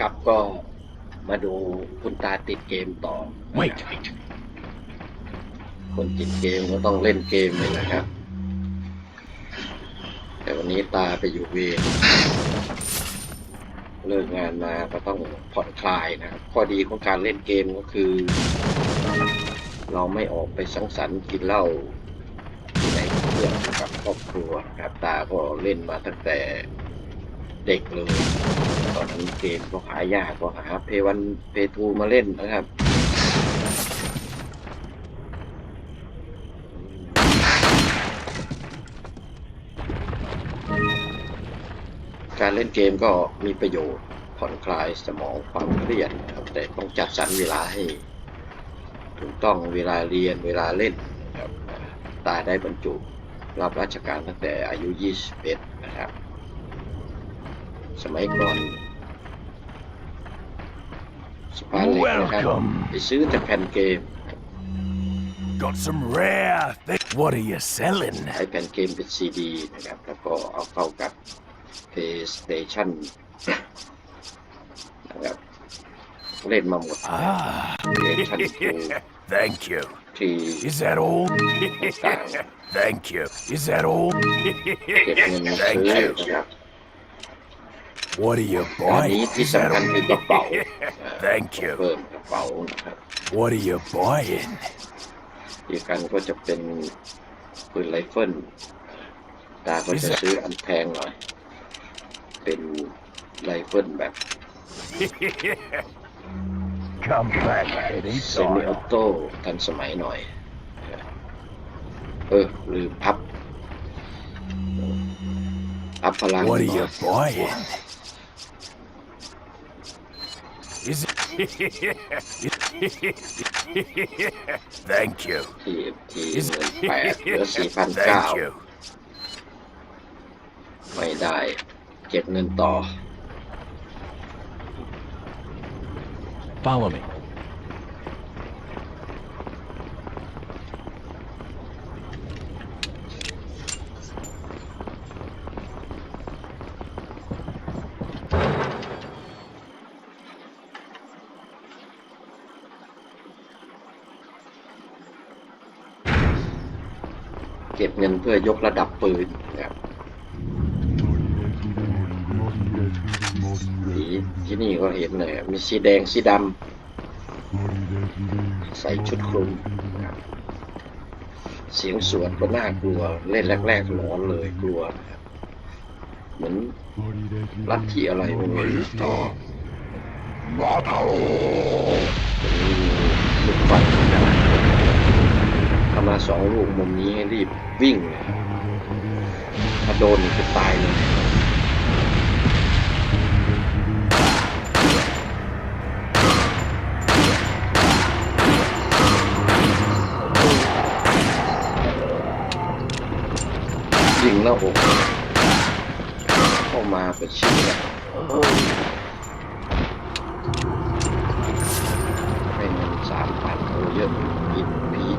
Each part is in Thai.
ครับก็มาดูคุณตาติดเกมต่อ Wait. คนติดเกมก็ต้องเล่นเกมเลยนะครับ แต่วันนี้ตาไปอยู่เวรเลิกงานมาก็ต้องผ่อนคลายนะครับข้อดีของการเล่นเกมก็คือ เราไม่ออกไปสังสรรค์กินเหล้าที่ไหนกับเพื่อนกับครอบครัวนะครับตาก็เล่นมาตั้งแต่เด็กเลย ตอนนั้นเกมก็หายากก็หาเพวันเพทูมาเล่นนะครับการเล่นเกมก็มีประโยชน์ผ่อนคลายสมองความเครียดครับแต่ต้องจัดสรรเวลาให้ ถูกต้องเวลาเรียนเวลาเล่นนะครับตาได้บรรจุรับราชการตั้งแต่อายุ 21 นะครับ สมัยก่อน สปาเล็กนะครับ Welcome. ไปซื้อจากแผ่นเกม Got some rare thing. What are you selling? ใช้แผ่นเกมเป็นซีดีนะครับ แล้วก็เอาเข้ากับ PlayStation นะครับ เล่นมาหมด Ah. PlayStation 2 Thank you. ที่ Is that all? Thank you. Is that all? เก็บเงินมาซื้ Thank อ you. นะครับ What are you อันนี้ buying? ที่ Is that สำคัญคือกระเป๋า all? Thank you. เพิ่มกระเป๋านะครับ What are you buying? อีกกันก็จะเป็นปืนไรเฟิลตาก็จะซื้ออันแพงหน่อย เป็นไรเฟิลแบบ Come back เซมิออโต้ทันสมัยหน่อย เออลืมพับอัพพลัง What ห are น่ you อย buying? Is it? Thank you. ที่ที่ Is เงินแปดเหลือสี่พัน Thank เก้า you. ไม่ได้ เก็บเงินต่อ Follow me. เก็บเงินเพื่อยกระดับปืนนะครับสีที่นี่ก็เห็นเลยมีสีแดงสีดำใส่ชุดคลุมนะครับเสียงสวดก็น่ากลัวเล่นแรกๆหลอนเลยกลัวนะครับเหมือนลัทธิอะไรไม่รู้ต่อเป็นลูกฟันนะครับ ถ้ามาสองลูกมุมนี้ให้รีบวิ่งเลยถ้าโดนคือตายเลยยิงแล้วโอกเข้ามาเป็นชิ้นเลยให้เงินสามพันโอเยอะ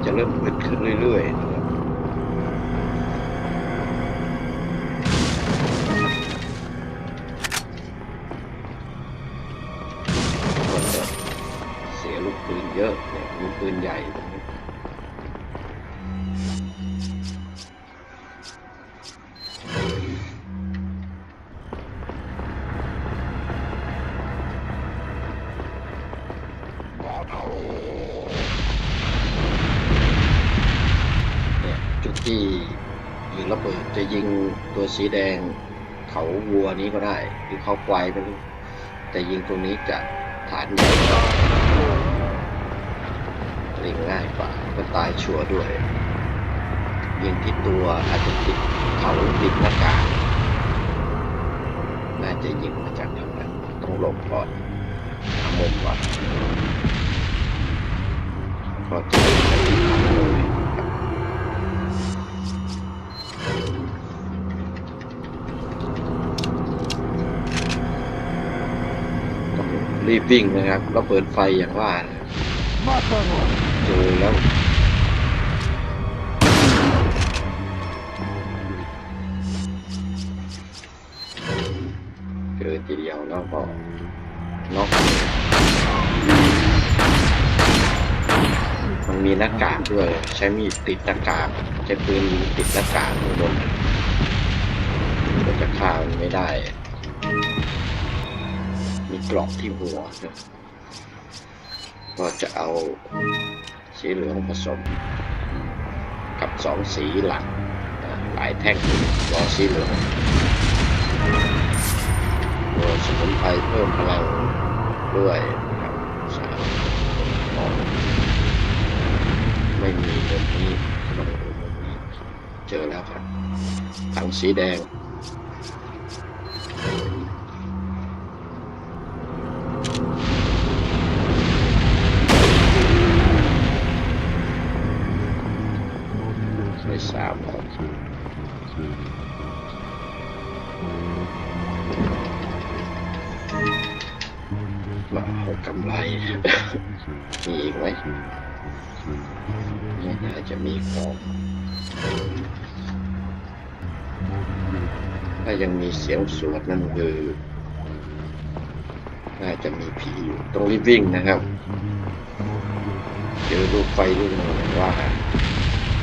จะเริ่มมืดขึ้นเรื่อยๆนะครับก็จะเสียลูกปืนเยอะเนี่ยลูกปืนใหญ่ตรงนี้ เนี่ยจุด ที่ยิงระเบิดจะยิงตัวสีแดงเขาวัวนี้ก็ได้ หรือเขาควายไม่รู้แต่ยิงตรงนี้จะฐานใหญ่กว่ายิงง่ายกว่าก็ตายชัวร์ด้วย ยิงที่ตัวอาจจะติดเขาติดหน้ากากน่าจะยิงมาจากทางนั้นต้องหลบก่อนหามุมก่อนก็จะ รีบวิ่งนะครับ แล้วเปิดไฟอย่างว่านเจอแล้วเจอทีเดียวแล้วก็น็อกมันมีหน้ากากด้วย ใช้มีดติดหน้ากากใช้ปืนติดหน้ากากข้างบนจะฆ่ามันไม่ได้ มีกรอบที่หัว ก็จะเอาสีเหลืองผสม กับสองสีหลักหลายแท่งรอสีเหลืองตัวสมุนไพรเพิ่มพลังด้วยครับสามอ๋อไม่มีตรงนี้ลองดูตรงนี้เจอแล้วครับถังสีแดง น่าจะมีของถ้ายังมีเสียงสวดนั่นคือน่าจะมีผีอยู่ต้องรีบวิ่งนะครับเจอลูกไฟลูกหนึ่งว่า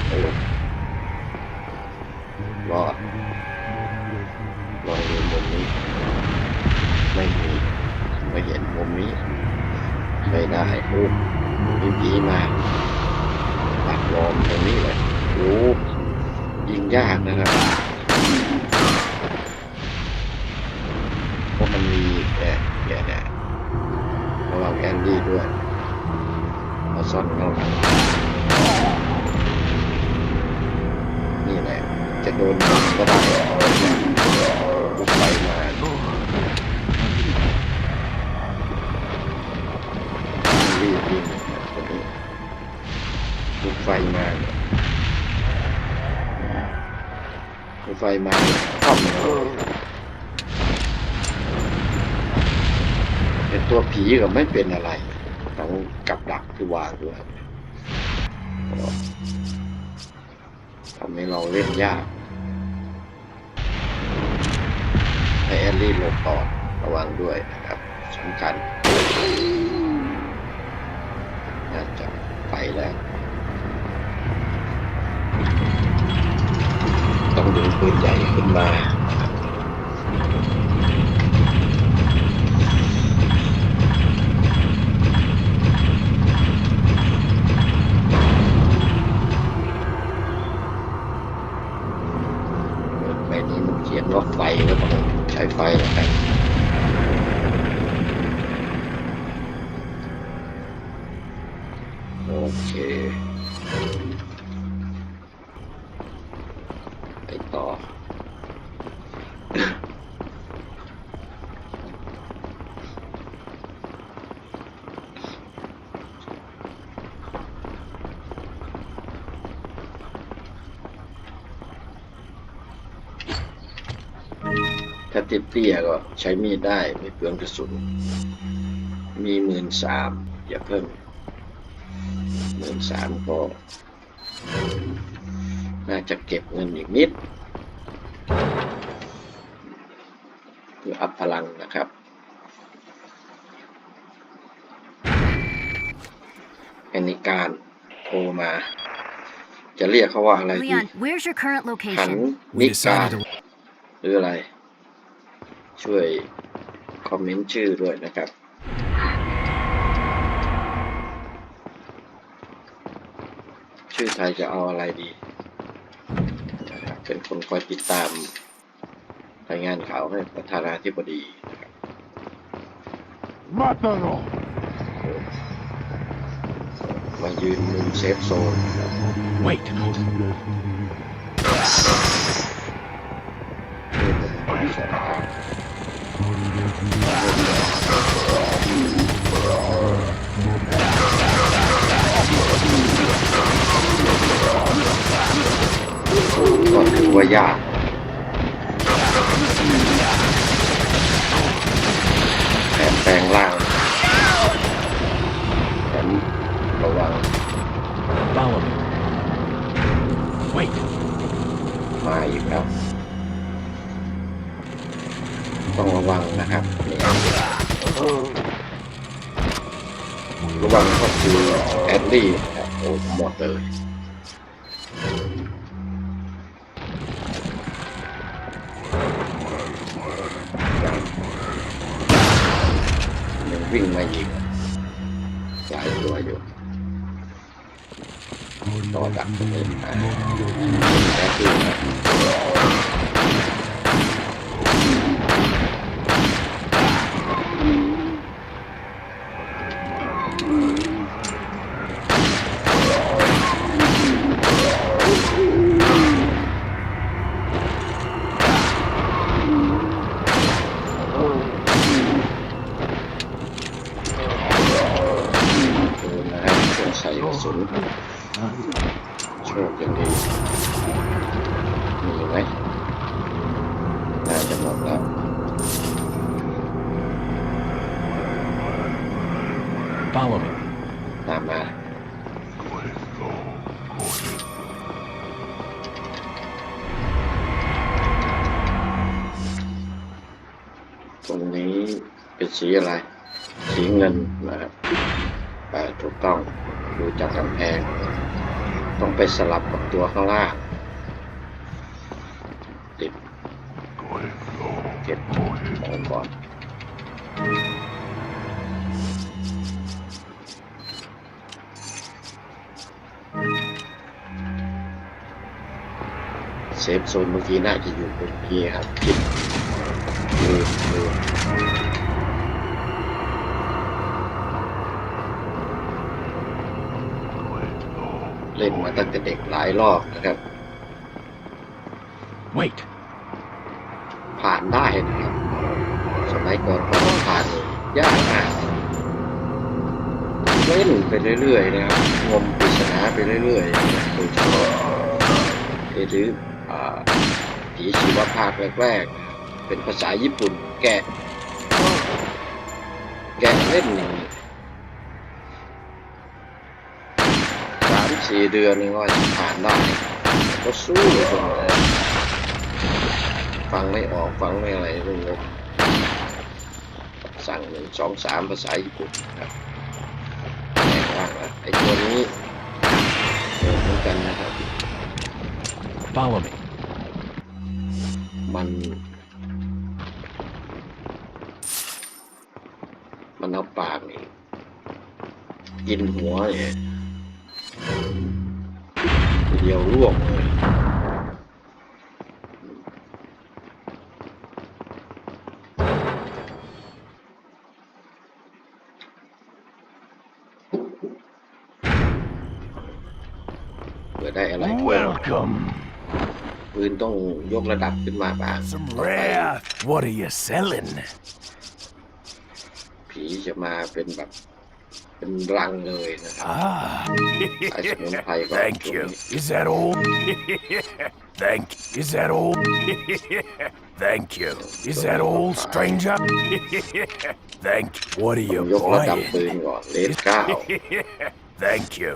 โอ้รอดลองดูมุมนี้ ไม่มีไม่เห็นมุมนี้ ไม่ได้โอ้มีผีมาปักลอมตรงนี้เลยโอ้ยิงยากนะครับเพราะมันมีแอบแย่แน่ระวังแอ นดี้ด้วยมาซ่อนข้างหลังนี่แหละจะโดนก็ได้ลูกไฟมารีบยิงคนนี้ลูกไฟมาลูกไฟมาเข้ามเลยเป็น ตัวผีก็ไม่เป็นอะไรต้องกับดักที่วางด้วยทำให้เราเล่นยากให้แอลลี่หลบก่อนระวังด้วยนะครับสำคัญน่าจะไปแล้ว ต้องดึงปืนใหญ่ขึ้นมานะครับไปนี้มันเขียนว่าไฟก็ต้องใช้ ไฟแล้วกันโอเคไปต่อ เตี้ยก็ใช้มีดได้ไม่เปลืองกระสุน มีหมื่นสามอย่าเพิ่มหมื่นสามก็น่าจะเก็บเงินอีกนิดเพื่ออัพพลังนะครับอันนี้การโทรมา จะเรียกเขาว่าอะไรดี Leon, where's your current ขัน location? We นิการ decided to หรืออะไร ช่วยคอมเมนต์ชื่อด้วยนะครับ ชื่อไทยจะเอาอะไรดีนะครับเป็นคนคอยติดตามรายงานข่าวให้ประธานาธิบดีนะครับ Mátalo. มายืนมุมเซฟโซนนะครับ Wait. Yeah. วิ่งมายิงหลายตัวอยู่ต่อดักตรงนี้นะแต่คือนะดูนะครับเครื่องใส่กระสุนโชคยัง ดีมีไหมน่าจะหมดแล้ว Follow me. ตามมาตรงนี้เป็นสีอะไร สีเงินนะครับแต่ถูกต้องดูจากกำแพง ต้องไปสลับกับตัวข้างล่างติดเก็บของก่อนเซฟโซนเมื่อกี้น่าจะอยู่ตรงนี้ครับคิดดูดูเล่นมาตั้งแต่เด็กหลายรอบนะครับ Wait. ผ่านได้นะครับ สมัยก่อนก็ผ่านยากมากเล่นไปเรื่อยๆนะครับงมปริศนาไปเรื่อยๆโดยเฉพาะหรืออ่าผีชีวภาคแรกๆนะครับเป็นภาษาญี่ปุ่นแกะแกะเล่น สามสี่เดือนนี่ว่าจะผ่านได้ก็สู้จนเลยฟังไม่ออกฟังไม่อะไรเรื่องงงสั่งหนึ่งสองสามภาษาญี่ปุ่นครับแต่ว่าไอ้ตัวนี้เออเหมือนกันนะครับ Follow me. มันมันเอาปากนี่กินหัวเนี่ยที เดียวร่วงเลยเผื่อได้อะไรเพิ่ม Welcome. ปืนต้องยกระดับขึ้นมาบ้าง Some rare. What are you selling? ผีจะมาเป็นแบบ เป็นรังเลยนะครับ Ah. สายสมุนไพรก็ Thank ตรง you. นี้ Is that all? Thank. Is that all? Thank you. Is that all, stranger? Thank. What are ต้ you องยกระดับปื buying? นก่อนเลนเก้า Thank you.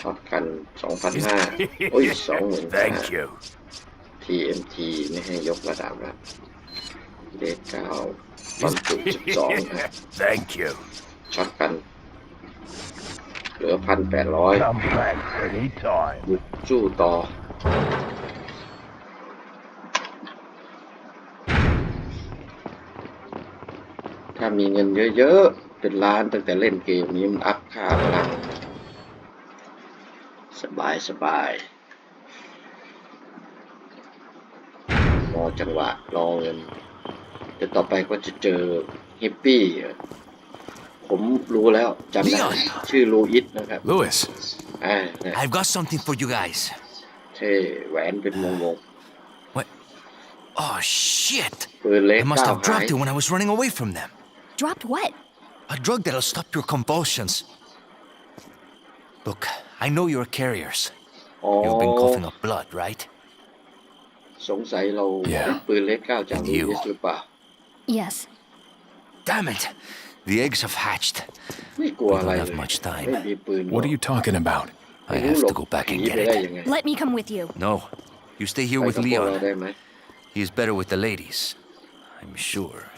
ช็อตกันสองพันห้าโอ้ยสองหมื่นห้า Thank you. TMT ไม่ให้ยกระดับแล้วเลนเก้า บรรจุสิบสองนะ Thank you. ช็อตกันเหลือพันแปดร้อย Come back anytime. บุกสู้ต่อ ถ้ามีเงินเยอะๆ เป็นล้านตั้งแต่เล่นเกมนี้มันอัพค่าพลัง สบายสบายรอจังหวะ รอเงินเดี๋ยวต่อไปก็จะเจอฮิปปี้อะผมรู้แล้วจำได้ Leon ชื่อลูอิสนะครับ Lewis. อ่าเนี่ย I've got something for you guys. เท่แหวนเป็นวงวง What? Oh, shit. ปืนเล็ก I must ก้าว have หาย dropped it when I was running away from them. Dropped what? A drug that'll stop your convulsions. Look, I know you're carriers. อ๋อ You've been coughing up blood, right? สงสัยเรา Yeah. ได้ปืนเล็กก้าวจาก And ลู you. อิสหรือเปล่า Yes. Damn it! The eggs have hatched. We don't have much time. What are you talking about? I have to go back and get it. Let me come with you. No. You stay here with Leon. He is better with the ladies. I'm sure.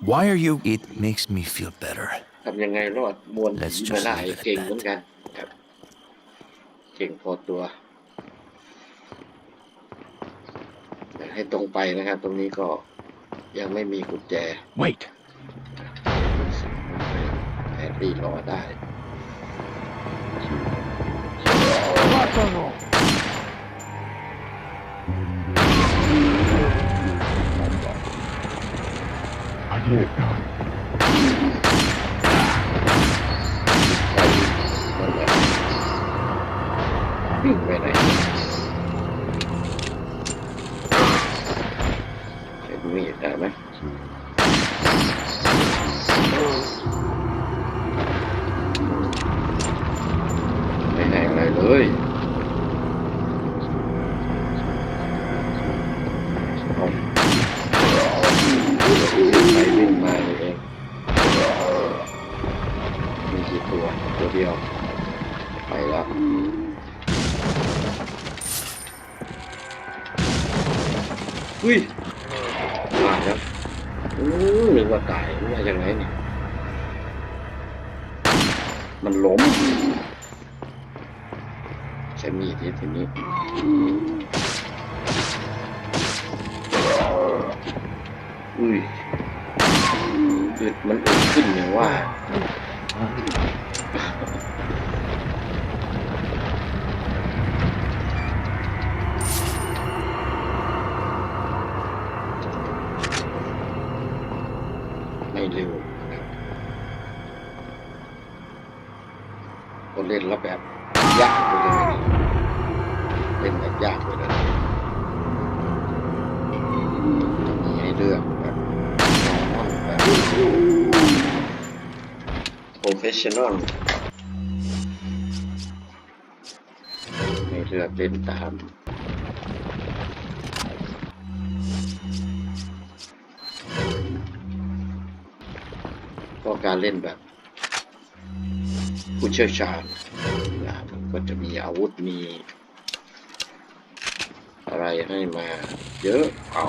Why are you... It makes me feel better. Let's just leave it at that. ให้ตรงไปนะครับ ตรงนี้ก็ยังไม่มีกุญแจ Wait. แอรี่รอได้นั่นแหละวิ่งไปไหน ไมันล้มใช้มีดที่ทีนี้อุ้ยอึดมันอึดขึ้นอย่างว่า เล่นแล้วแบบยากไปเลยนะเล่นแบบยากไปเลยจะมีให้เลือกแบบนอร์แบบโปรเฟชชั่นอลให้เลือกเล่นตามก็การเล่นแบบ ผู้เชี่ยวชาญนะมันก็จะมีอาวุธมี อะไรให้มาเยอะเอา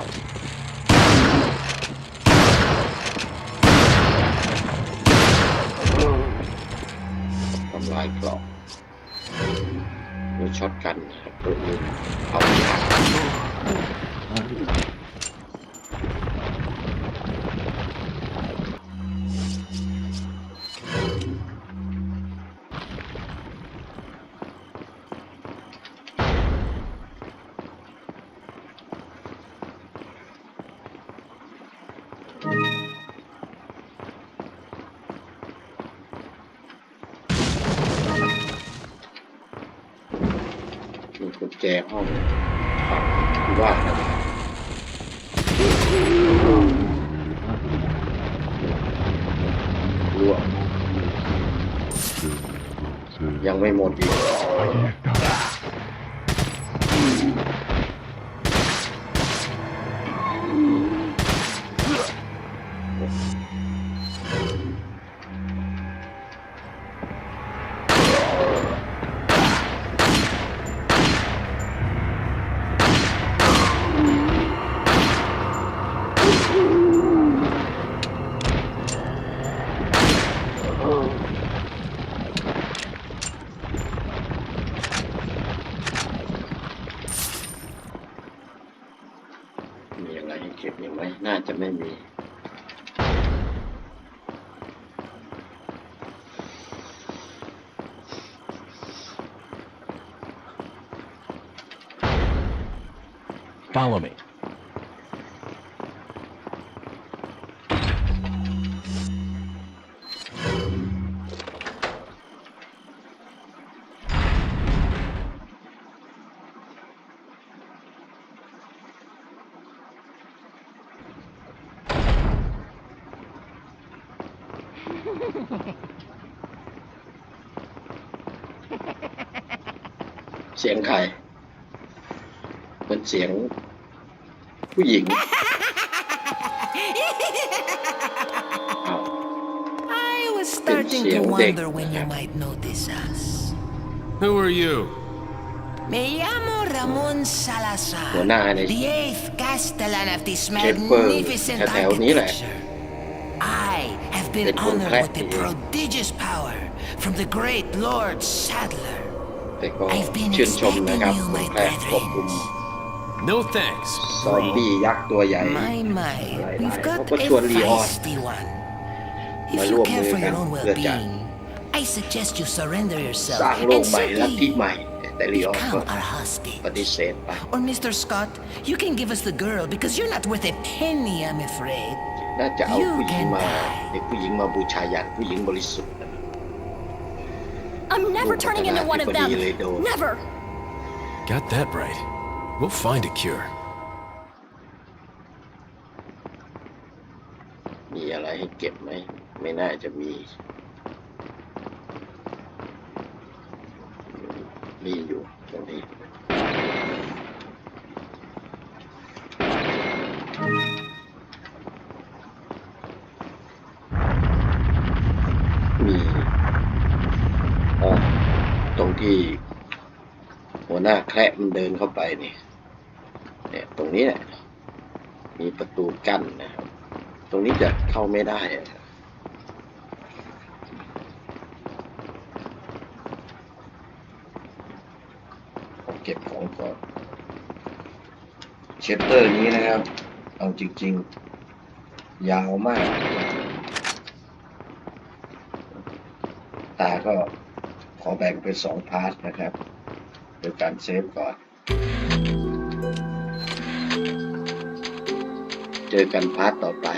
ทำลายกล่องด้วยช็อตกันครับตัวนี้เอายา แจห้องว่าครับรั่วยังไม่หมดอีก Follow me. Hả? เสียงใครเป็นเสียง ผู้หญิงอ้าว I was starting to Siempre. wonder when you might notice us. Who are you? Me llamo Ramon Salazar, หัวหน้าใน the eighth Castellan of this เชฟเปอร์ magnificent แถวๆนี้แหละ architecture. been It will honored crack with the you. prodigious power from the great Lord Sadler. แต่ก็ I've been ชื่นชมนะครับ expecting you, คุณ my แพทย์ควบคุม No thanks, ซอม bro. บี้ยักษ์ตัวใหญ่ My, my, Right, we've right. got What a was Leon? feisty one. If Mà you luôn care mười for your căn own lựa chọn. well-being, I suggest you surrender yourself สร้างโลก and ใหม่ลัทธิ simply ใหม่ แต่ลีออนก็ become our husband. ปฏิเสธไป Or Mr. Scott, you can give us the girl because you're not worth a penny, I'm afraid. น่าจะเอา You ผู้หญิง can มา die. เด็กผู้หญิงมาบูชายันผู้หญิงบริสุทธิ์นะ I'm never Look, turning look at into that. one of People them. really don't. Never. Got that right. We'll find a cure. มีอะไรให้เก็บไหม ไม่น่าจะมี มีอยู่ตรงนี้ มีอ๋อตรงที่ หัวหน้าแคระมันเดินเข้าไปนี่เนี่ยตรงนี้แหละมีประตูกั้นนะครับ ตรงนี้จะเข้าไม่ได้ผมเก็บของก่อนเชตเตอร์นี้นะครับ เอาจริง ๆ ยาวมาก ตาก็ขอแบ่งเป็นสองพาร์ทนะครับ โดยการเซฟก่อน เจอกันพาร์ทต่อไป